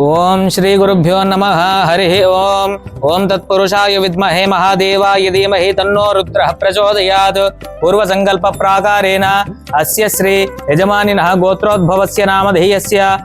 ओम श्री गुरुभ्यो नमः, हरि ओम। ओम तत्पुरुषाय विद्महे महादेवाय धीमहि तन्नो रुद्रः प्रचोदयात्। पूर्वसङ्कल्प प्राकारेण अस्य श्री यजमानिनः गोत्रोद्भवस्य नामधेयस्य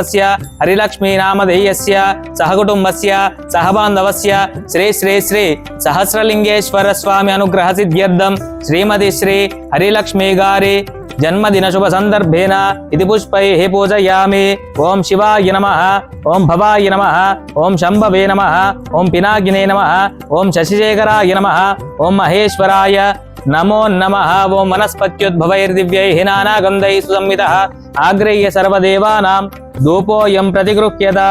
से हरिलक्ष्मी नामधेयस्य, सहकुटुम्बस्य, सहबान्धवस्य, श्री श्री श्री सहस्रलिंगेश्वर स्वामी अनुग्रह सिद्ध्यर्थं श्रीमती श्री हरिलक्ष्मी गारी जन्मदिनशुभ सन्दर्भेन इति पुष्पैः पूजयामि। ॐ शिवाय नमः, ॐ भवाय नमः, ॐ शम्भवे नमः, ॐ पिनागिने नमः, ॐ शशिशेखराय नमः, ॐ महेश्वराय नमो नमः। वो मनस्पत्युद्भवैर्दिव्यैः नानागन्धैः सुसंवितः आग्रह्य सर्वदेवानां धूपों प्रतिगृह्यता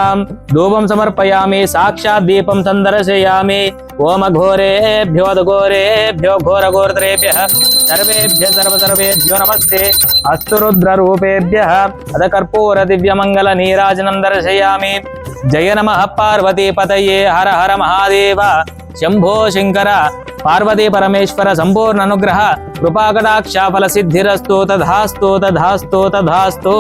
धूपम समर्पयामि, साक्षात् दीपम सन्दर्शयामि। ओम घोरेभ्यो घोरेभ्यो घोरघोरतरेभ्यः, सर्वेभ्य सर्वसर्वेभ्यो नमस्ते। अस्तु रुद्ररूपेभ्यः अथ कर्पूरदिव्यमङ्गलनीराजनं दर्शयामि। जय नमः पार्वतीपतये, हर हर महादेव। शंभो शंकर पार्वती परमेश्वर संपूर्ण अनुग्रह कृपाकटाक्षाफलसिद्धिरस्तु तथास्तु तथास्तु तथास्तु।